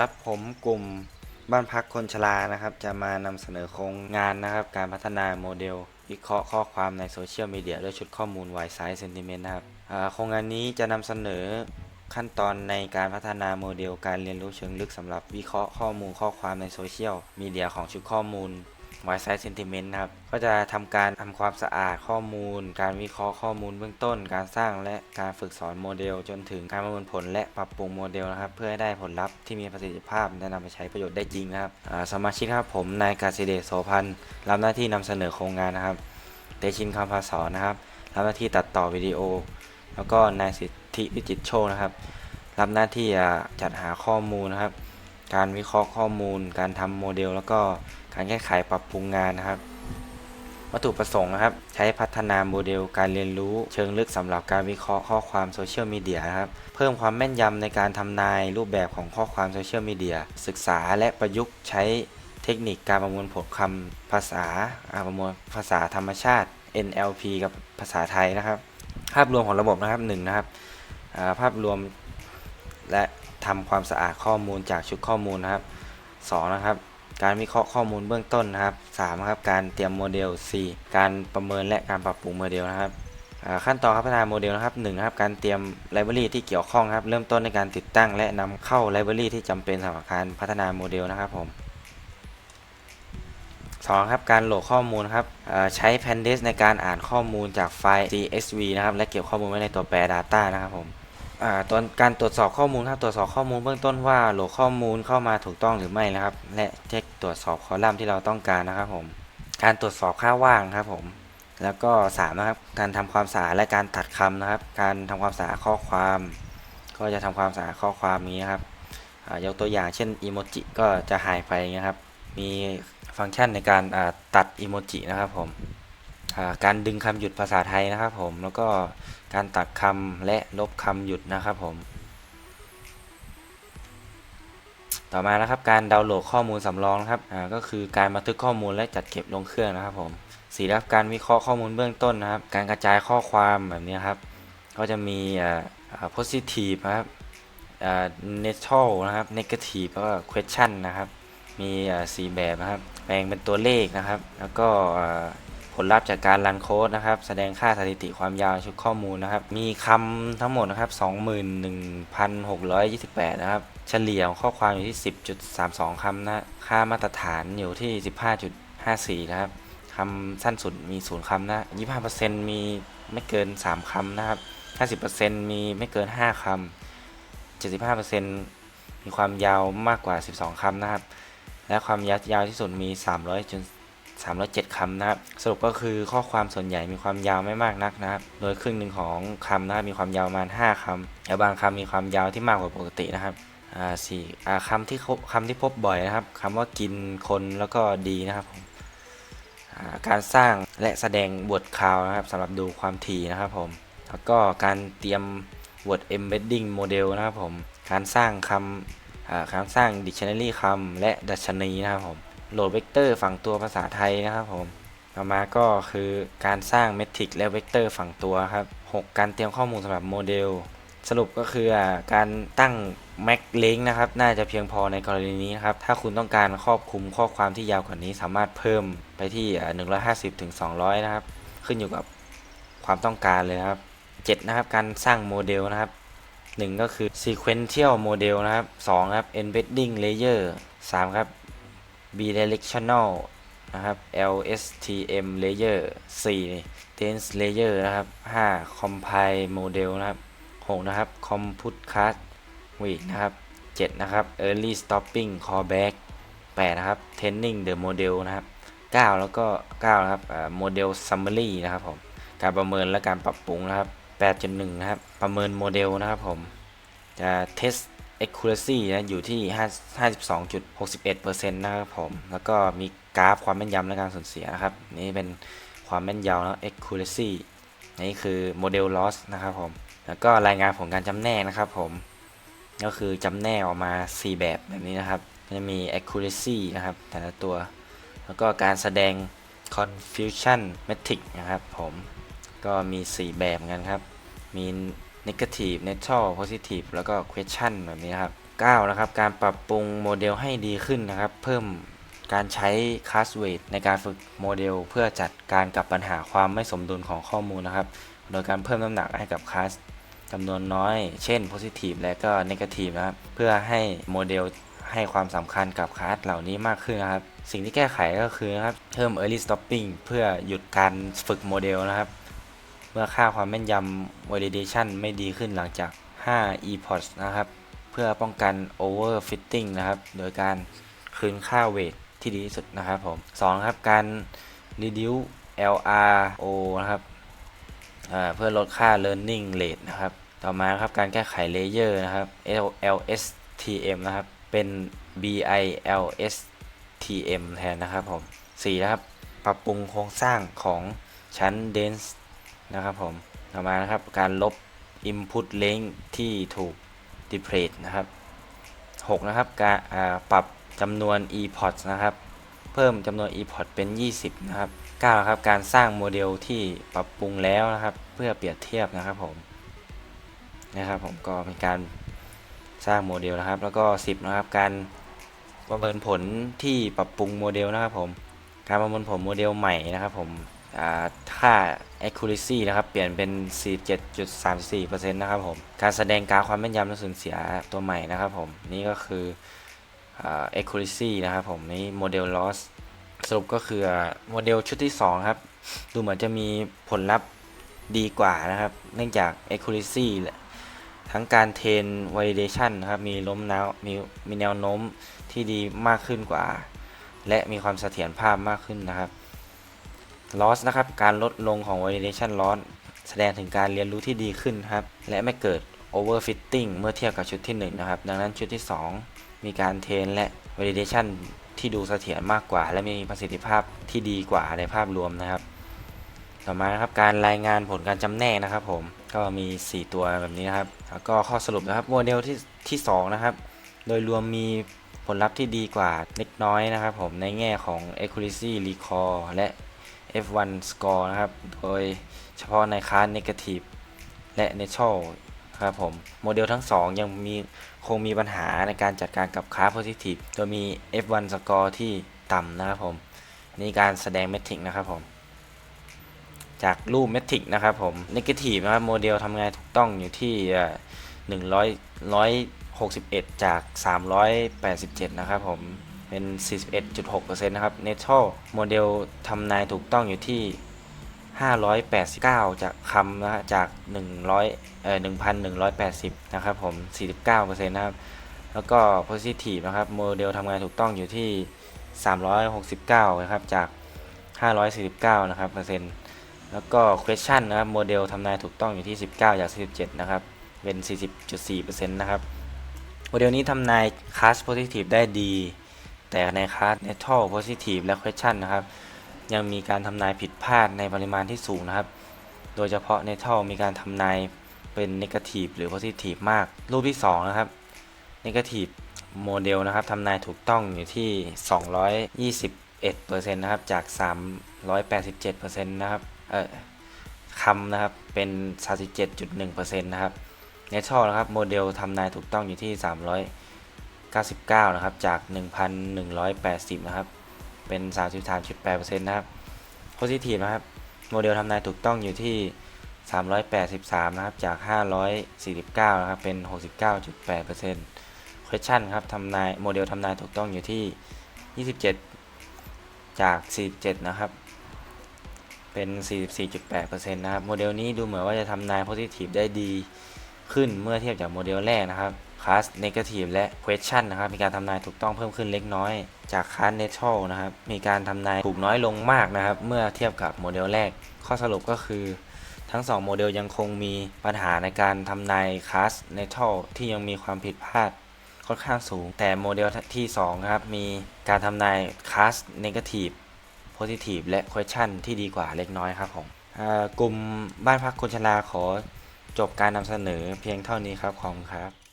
ครับผมกลุ่มบ้านพักคนชรานะครับ จะมานำเสนอโครงงานนะครับ การพัฒนาโมเดลวิเคราะห์ข้อความในโซเชียลมีเดียด้วยชุดข้อมูล y s i z e Sentiment นะครับโครงงานนี้จะนำเสนอขั้นตอนในการพัฒนาโมเดลการเรียนรู้เชิงลึกสำหรับวิเคราะห์ข้อมูลข้อความในโซเชียลมีเดียของชุดข้อมูล y s i z e Sentiment นะครับ ก็จะทำการทำความสะอาดข้อมูล การวิเคราะห์ข้อมูลเบื้องต้น การสร้างและการฝึกสอนโมเดล จนถึงการประเมินผลและปรับปรุงโมเดลนะครับ เพื่อให้ได้ผลลัพธ์ที่มีประสิทธิภาพและนำไปใช้ประโยชน์ได้จริงครับสมาชิกครับผมนายกาศิเดชโสพันธ์รับหน้าที่นำเสนอโครงงานนะครับเตชินคำภาษอนนะครับรับหน้าที่ตัดต่อวิดีโอ แล้วก็นายสิทธิวิจิตโชคนะครับ รับหน้าที่จัดหาข้อมูลนะครับ การวิเคราะห์ข้อมูล การทำโมเดล แล้วก็ การแก้ไขปรับปรุงงานนะครับ วัตถุประสงค์นะครับ ใช้พัฒนาโมเดลการเรียนรู้เชิงลึกสำหรับการวิเคราะห์ข้อความโซเชียลมีเดียนะครับ เพิ่มความแม่นยำในการทำนายรูปแบบของข้อความโซเชียลมีเดียศึกษาและประยุกต์ใช้เทคนิคการประมวลผลคำภาษาประมวลภาษาธรรมชาติ NLP กับภาษาไทยนะครับ ภาพรวมของระบบนะครับหนึ่งนะครับภาพรวมและทำความสะอาดข้อมูลจากชุดข้อมูลนะครับสองนะครับ การวิเคราะห์ข้อมูลเบื้องต้นนะครับ3ครับการเตรียมโมเดล 4 การประเมินและการปรับปรุงโมเดลนะครับขั้นตอนพัฒนาโมเดลนะครับ1นะครับการเตรียมไลบรารีที่เกี่ยวข้องครับเริ่มต้นในการติดตั้ง และนำเข้าไลบรารีที่จำเป็นสำหรับการพัฒนาโมเดลนะครับผมสองครับการโหลดข้อมูลครับใช้ Pandas ในการอ่านข้อมูลจากไฟล์ CSV นะครับและเก็บข้อมูลไว้ในตัวแปร Data นะครับผม ตอนการตรวจสอบข้อมูลครับตรวจสอบข้อมูลเบื้องต้นว่าโหลดข้อมูลเข้ามาถูกต้องหรือไม่นะครับ และเช็คตรวจสอบคอลัมน์ที่เราต้องการนะครับผมการตรวจสอบค่าว่างครับผมแล้วก็สามนะครับการทำความสะอาดและการตัดคำนะครับ การทำความสะอาดข้อความ ก็จะทำความสะอาดข้อความนี้นะครับยกตัวอย่างเช่นอีโมจิก็จะหายไปนะครับมีฟังก์ชันในการตัดอีโมจินะครับผม การดึงคำหยุดภาษาไทยนะครับผมแล้วก็การตัดคำและลบคำหยุดนะครับผม ต่อมานะครับการดาวน์โหลดข้อมูลสำรองนะครับก็คือการบันทึกข้อมูลและจัดเก็บลงเครื่องนะครับผมสี่ครับการวิเคราะห์ข้อมูลเบื้องต้นนะครับ การกระจายข้อความแบบนี้ครับ ก็จะมี positive นะครับ neutral นะครับ negative แล้วก็ question นะครับ มีอ่าสี่แบบนะครับ แปลงเป็นตัวเลขนะครับ แล้วก็ ผลลัพธ์จากการรันโค้ดนะครับ แสดงค่าสถิติความยาวชุดข้อมูลนะครับ มีคำทั้งหมดนะครับ 21,628 นะครับ เฉลี่ยข้อความอยู่ที่ 10.32 คำนะ ค่ามาตรฐานอยู่ที่ 15.54 นะครับ คำสั้นสุดมี 0 คำนะ 25%มีไม่เกิน 3 คำนะครับ 50%มีไม่เกิน 5 คำ 75%มีความยาวมากกว่า 12 คำนะครับ และความยาวยาวที่สุดมี 300จน 307คำนะครับสรุปก็คือข้อความส่วนใหญ่มีความยาวไม่มากนักนะครับโดยครึ่งหนึ่งของคำนะครับมีความยาวประมาณ 5คำแล้วบางคำมีความยาวที่มากกว่าปกตินะครับอ่าสี่อ่าคำที่คำที่พบบ่อยนะครับคำว่ากินคนแล้วก็ดีนะครับผมการสร้างและแสดงบทข่าวนะครับสำหรับดูความถี่นะครับผม แล้วก็การเตรียม word embedding model นะครับผม การสร้างคำอ่าการสร้าง dictionary คำและดัชนีนะครับผม โหลดเวกเตอร์ฝั่งตัวภาษาไทยนะครับผมต่อมาก็คือการสร้างเมทริกและเวกเตอร์ฝั่งตัวครับ 6 การเตรียมข้อมูลสำหรับโมเดล สรุปก็คือการตั้ง Mac Link นะครับ น่าจะเพียงพอในกรณีนี้นครับ ถ้าคุณต้องการครอบคลุมข้อความที่ยาวกว่านี้ สามารถเพิ่มไปที่ 150ถึง200นะครับ ขึ้นอยู่กับความต้องการเลยครับ 7 นะครับ การสร้างโมเดลนะครับ 1 ก็คือ sequential model นะครับ 2 ครับ embedding layer 3 ครับ bidirectional นะครับ LSTM layer 4 dense layer นะครับ 5 compile model นะครับ 6 นะครับ compute cast week นะครับ 7 นะครับ early stopping callback 8 นะครับ training the model นะครับ 9 แล้วก็ 9 นะครับ model summary นะครับผม การประเมินและการปรับปรุงนะครับ 8.1 นะครับ ประเมินโมเดลนะครับผม จะ test accuracy นะอยู่ที่ 52.61%นะครับผม แล้วก็มีกราฟความแม่นยำและการสูญเสียนะครับ นี่เป็นความแม่นยำแล้ว accuracy นี่คือโมเดล loss นะครับผม แล้วก็รายงานผลการจำแนกนะครับผม ก็คือจำแนกออกมา 4 แบบแบบนี้นะครับ จะมี accuracy นะครับ แต่ละตัว แล้วก็การแสดง confusion metric นะครับผม ก็มี 4 แบบกันครับ มี negative neutral positive แล้วก็ question แบบนี้ครับ 9 นะครับ การปรับปรุงโมเดลให้ดีขึ้นนะครับ เพิ่มการใช้ class weight ในการฝึกโมเดล เพื่อจัดการกับปัญหาความไม่สมดุลของข้อมูลนะครับ โดยการเพิ่มน้ำหนักให้กับคลาสจำนวนน้อย เช่น positive และก็ negative นะครับ เพื่อให้โมเดลให้ความสำคัญกับคลาสเหล่านี้มากขึ้นนะครับ สิ่งที่แก้ไขก็คือนะครับ เพิ่ม early stopping เพื่อหยุดการฝึกโมเดลนะครับ เมื่อค่าความแม่นยำ validation ไม่ดีขึ้นหลังจาก 5 epoch นะครับ เพื่อป้องกัน overfitting นะครับ โดยการคืนค่าเวทที่ดีที่สุดนะครับผม2ครับการ reduce LRO นะครับเพื่อลดค่า learning rate นะครับ ต่อมาครับการแก้ไข layer นะครับ LSTM นะครับ เป็น BILSTM แทนนะครับผม4นะครับ ปรับปรุงโครงสร้างของชั้น dense นะครับผมต่อมานะครับการลบ input length ที่ถูก deplete นะครับ 6 นะครับการปรับจำนวน epoch นะครับ เพิ่มจำนวน epoch เป็น 20 นะครับ 9 ครับการสร้างโมเดลที่ปรับปรุงแล้วนะครับ เพื่อเปรียบเทียบนะครับผมนะครับผมก็เป็นการสร้างโมเดลนะครับ แล้วก็ 10 นะครับ การประเมินผลที่ปรับปรุงโมเดลนะครับผม การประเมินผลโมเดลใหม่นะครับผม ค่า accuracy นะครับ เปลี่ยนเป็น 47.34%นะครับผม การแสดงกราฟความแม่นยำและสูญเสียตัวใหม่นะครับผม นี่ก็คืออ่า accuracy นะครับผมนี่โมเดล loss สรุปก็คือโมเดลชุดที่ 2 ครับ ดูเหมือนจะมีผลลัพธ์ดีกว่านะครับ เนื่องจาก accuracy ทั้งการเทรน validation นะครับ มีล้มแนวมีมีแนวโน้มที่ดีมากขึ้นกว่า และมีความเสถียรภาพมากขึ้นนะครับ loss นะครับ การลดลงของ validation loss แสดงถึงการเรียนรู้ที่ดีขึ้นครับ และไม่เกิด overfitting เมื่อเทียบกับชุดที่ 1 นะครับ ดังนั้นชุดที่ 2 มีการเทรนและ validation ที่ดูเสถียรมากกว่า และมีประสิทธิภาพที่ดีกว่าในภาพรวมนะครับ ต่อมานะครับการรายงานผลการจำแนกนะครับผมก็มี 4 ตัวแบบนี้นะครับ แล้วก็ข้อสรุปนะครับโมเดลที่ที่ 2 นะครับ โดยรวมมีผลลัพธ์ที่ดีกว่าเล็กน้อยนะครับผมในแง่ของ accuracy recall และ F1 score นะครับ โดยเฉพาะในคลาส negative และ neutral ครับผม โมเดลทั้ง 2 ยังมีคงมีปัญหาในการจัดการกับคลาส positive โดยมี F1 score ที่ต่ำนะครับผม นี่การแสดงเมทริกนะครับผม จากรูปเมทริกนะครับผม negative นะครับโมเดลทำงานถูกต้องอยู่ที่เอ่อ100 161 จาก 387 นะครับผม เป็น 41.6%นะครับ Neutral โมเดลทำนายถูกต้องอยู่ที่ 589 จากคำนะจาก 100เอ่อ1,180 นะครับผม 49%นะครับ แล้วก็ Positive นะครับ โมเดลทำงานถูกต้องอยู่ที่ 369 นะครับ จาก 549 นะครับเปอร์เซ็นต์แล้วก็ question นะครับ โมเดลทำนายถูกต้องอยู่ที่ 19 จาก 47 นะครับ เป็น 40.4%นะครับ โมเดลนี้ทำนาย class positive ได้ดี แต่ใน class neutral positive และ question นะครับ ยังมีการทำนายผิดพลาดในปริมาณที่สูงนะครับ โดยเฉพาะ neutral มีการทำนายเป็น negative หรือ positive มาก รูปที่ 2 นะครับ negative โมเดลนะครับทำนายถูกต้องอยู่ที่ 221%นะครับ จาก 387%นะครับ เออคำนะครับ เป็น 37.1%นะครับเน t ร a l นะครับ โมเดลทำนายถูกต้องอยู่ที่ 99 นะครับ จาก 1,180 นะครับ เป็น 33.8%นะครับ Positive นะครับ โมเดลทำนายถูกต้องอยู่ที่ 383 นะครับ จาก 549 นะครับ เป็น 69.8% Question ครับทำนาย โมเดลทำนายถูกต้องอยู่ที่ 27 จาก 47 นะครับ เป็น 44.8%นะครับ โมเดลนี้ดูเหมือนว่าจะทำนาย positive ได้ดีขึ้นเมื่อเทียบจากโมเดลแรกนะครับ class negative และ question นะครับ มีการทำนายถูกต้องเพิ่มขึ้นเล็กน้อย จาก class neutral นะครับ มีการทำนายถูกน้อยลงมากนะครับ เมื่อเทียบกับโมเดลแรก ข้อสรุปก็คือ ทั้ง 2 โมเดลยังคงมีปัญหาในการทำนาย class neutral ที่ยังมีความผิดพลาดค่อนข้างสูง แต่โมเดลที่2ครับ มีการทำนาย class negative positive และ question ที่ดีกว่าเล็กน้อยครับผมอ่ากลุ่มบ้านพักคนชราขอจบการนำเสนอเพียงเท่านี้ครับขอบคุณครับ